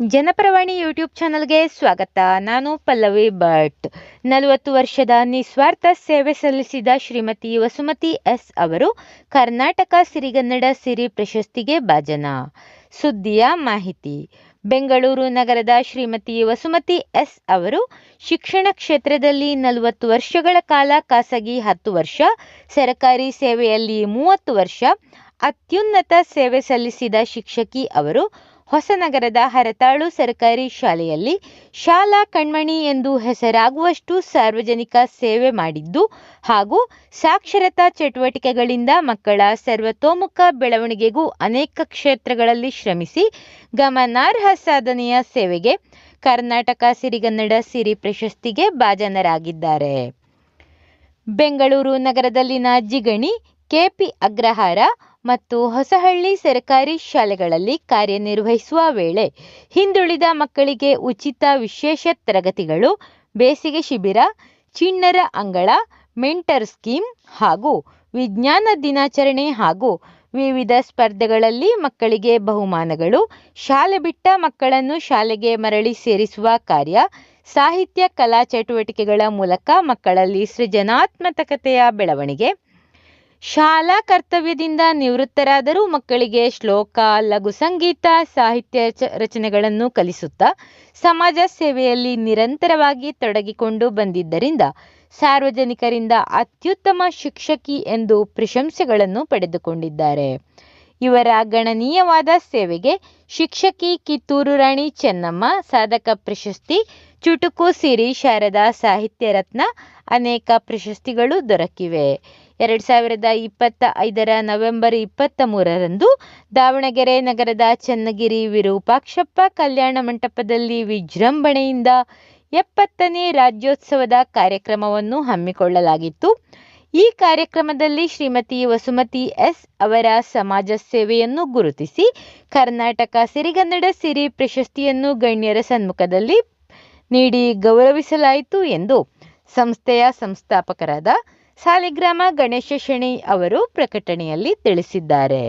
Janaparavani YouTube ಚಾನಲ್ಗೆ ಸ್ವಾಗತ. ನಾನು ಪಲ್ಲವಿ ಭಟ್. ನಲವತ್ತು ವರ್ಷದ ನಿಸ್ವಾರ್ಥ ಸೇವೆ ಸಲ್ಲಿಸಿದ ಶ್ರೀಮತಿ ವಸುಮತಿ ಎಸ್ ಅವರು ಕರ್ನಾಟಕ ಸಿರಿಗನ್ನಡ ಸಿರಿ ಪ್ರಶಸ್ತಿಗೆ ಭಾಜನ. ಸುದ್ದಿಯ ಮಾಹಿತಿ. ಬೆಂಗಳೂರು ನಗರದ ಶ್ರೀಮತಿ ವಸುಮತಿ ಎಸ್ ಅವರು ಶಿಕ್ಷಣ ಕ್ಷೇತ್ರದಲ್ಲಿ ನಲವತ್ತು ವರ್ಷಗಳ ಕಾಲ ಖಾಸಗಿ ಹತ್ತು ವರ್ಷ, ಸರಕಾರಿ ಸೇವೆಯಲ್ಲಿ ಮೂವತ್ತು ವರ್ಷ, ಅತ್ಯುನ್ನತ ಸೇವೆ ಸಲ್ಲಿಸಿದ ಶಿಕ್ಷಕಿ ಅವರು ಹೊಸನಗರದ ಹರತಾಳು ಸರ್ಕಾರಿ ಶಾಲೆಯಲ್ಲಿ ಶಾಲಾ ಕಣ್ಮಣಿ ಎಂದು ಹೆಸರಾಗುವಷ್ಟು ಸಾರ್ವಜನಿಕ ಸೇವೆ ಮಾಡಿದ್ದು ಹಾಗೂ ಸಾಕ್ಷರತಾ ಚಟುವಟಿಕೆಗಳಿಂದ ಮಕ್ಕಳ ಸರ್ವತೋಮುಖ ಬೆಳವಣಿಗೆಗೂ ಅನೇಕ ಕ್ಷೇತ್ರಗಳಲ್ಲಿ ಶ್ರಮಿಸಿ ಗಮನಾರ್ಹ ಸಾಧನೆಯ ಸೇವೆಗೆ ಕರ್ನಾಟಕ ಸಿರಿಗನ್ನಡ ಸಿರಿ ಪ್ರಶಸ್ತಿಗೆ ಭಾಜನರಾಗಿದ್ದಾರೆ. ಬೆಂಗಳೂರು ನಗರದಲ್ಲಿನ ಜಿಗಣಿ ಕೆಪಿ ಅಗ್ರಹಾರ ಮತ್ತು ಹೊಸಹಳ್ಳಿ ಸರ್ಕಾರಿ ಶಾಲೆಗಳಲ್ಲಿ ಕಾರ್ಯನಿರ್ವಹಿಸುವ ವೇಳೆ ಹಿಂದುಳಿದ ಮಕ್ಕಳಿಗೆ ಉಚಿತ ವಿಶೇಷ ತರಗತಿಗಳು, ಬೇಸಿಗೆ ಶಿಬಿರ, ಚಿಣ್ಣರ ಅಂಗಳ, ಮೆಂಟರ್ ಸ್ಕೀಮ್ ಹಾಗೂ ವಿಜ್ಞಾನ ದಿನಾಚರಣೆ ಹಾಗೂ ವಿವಿಧ ಸ್ಪರ್ಧೆಗಳಲ್ಲಿ ಮಕ್ಕಳಿಗೆ ಬಹುಮಾನಗಳು, ಶಾಲೆ ಬಿಟ್ಟ ಮಕ್ಕಳನ್ನು ಶಾಲೆಗೆ ಮರಳಿ ಸೇರಿಸುವ ಕಾರ್ಯ, ಸಾಹಿತ್ಯ ಕಲಾ ಚಟುವಟಿಕೆಗಳ ಮೂಲಕ ಮಕ್ಕಳಲ್ಲಿ ಸೃಜನಾತ್ಮಕತೆಯ ಬೆಳವಣಿಗೆ ಶಾಲಾ ಕರ್ತವ್ಯದಿಂದ ನಿವೃತ್ತರಾದರೂ ಮಕ್ಕಳಿಗೆ ಶ್ಲೋಕ, ಲಘು ಸಂಗೀತ, ಸಾಹಿತ್ಯ ರಚನೆಗಳನ್ನು ಕಲಿಸುತ್ತಾ ಸಮಾಜ ಸೇವೆಯಲ್ಲಿ ನಿರಂತರವಾಗಿ ತೊಡಗಿಕೊಂಡು ಬಂದಿದ್ದರಿಂದ ಸಾರ್ವಜನಿಕರಿಂದ ಅತ್ಯುತ್ತಮ ಶಿಕ್ಷಕಿ ಎಂದು ಪ್ರಶಂಸೆಗಳನ್ನು ಪಡೆದುಕೊಂಡಿದ್ದಾರೆ. ಇವರ ಗಣನೀಯವಾದ ಸೇವೆಗೆ ಶಿಕ್ಷಕಿ ಕಿತ್ತೂರು ರಾಣಿ ಚೆನ್ನಮ್ಮ, ಸಾಧಕ ಪ್ರಶಸ್ತಿ, ಚುಟುಕು ಸಿರಿ ಶಾರದಾ ಸಾಹಿತ್ಯ ರತ್ನ ಅನೇಕ ಪ್ರಶಸ್ತಿಗಳು ದೊರಕಿವೆ. ಎರಡು ಸಾವಿರದ ಇಪ್ಪತ್ತ ಐದರ ನವೆಂಬರ್ ಇಪ್ಪತ್ತ ಮೂರರಂದು ದಾವಣಗೆರೆ ನಗರದ ಚನ್ನಗಿರಿ ವಿರೂಪಾಕ್ಷಪ್ಪ ಕಲ್ಯಾಣ ಮಂಟಪದಲ್ಲಿ ವಿಜೃಂಭಣೆಯಿಂದ ಎಪ್ಪತ್ತನೇ ರಾಜ್ಯೋತ್ಸವದ ಕಾರ್ಯಕ್ರಮವನ್ನು ಹಮ್ಮಿಕೊಳ್ಳಲಾಗಿತ್ತು. ಈ ಕಾರ್ಯಕ್ರಮದಲ್ಲಿ ಶ್ರೀಮತಿ ವಸುಮತಿ ಎಸ್ ಅವರ ಸಮಾಜ ಸೇವೆಯನ್ನು ಗುರುತಿಸಿ ಕರ್ನಾಟಕ ಸಿರಿಗನ್ನಡ ಸಿರಿ ಪ್ರಶಸ್ತಿಯನ್ನು ಗಣ್ಯರ ಸಮ್ಮುಖದಲ್ಲಿ ನೀಡಿ ಗೌರವಿಸಲಾಯಿತು ಎಂದು ಸಂಸ್ಥೆಯ ಸಂಸ್ಥಾಪಕರಾದ ಸಾಲಿಗ್ರಾಮ ಗಣೇಶ ಶೆಣಿ ಅವರು ಪ್ರಕಟಣೆಯಲ್ಲಿ ತಿಳಿಸಿದ್ದಾರೆ.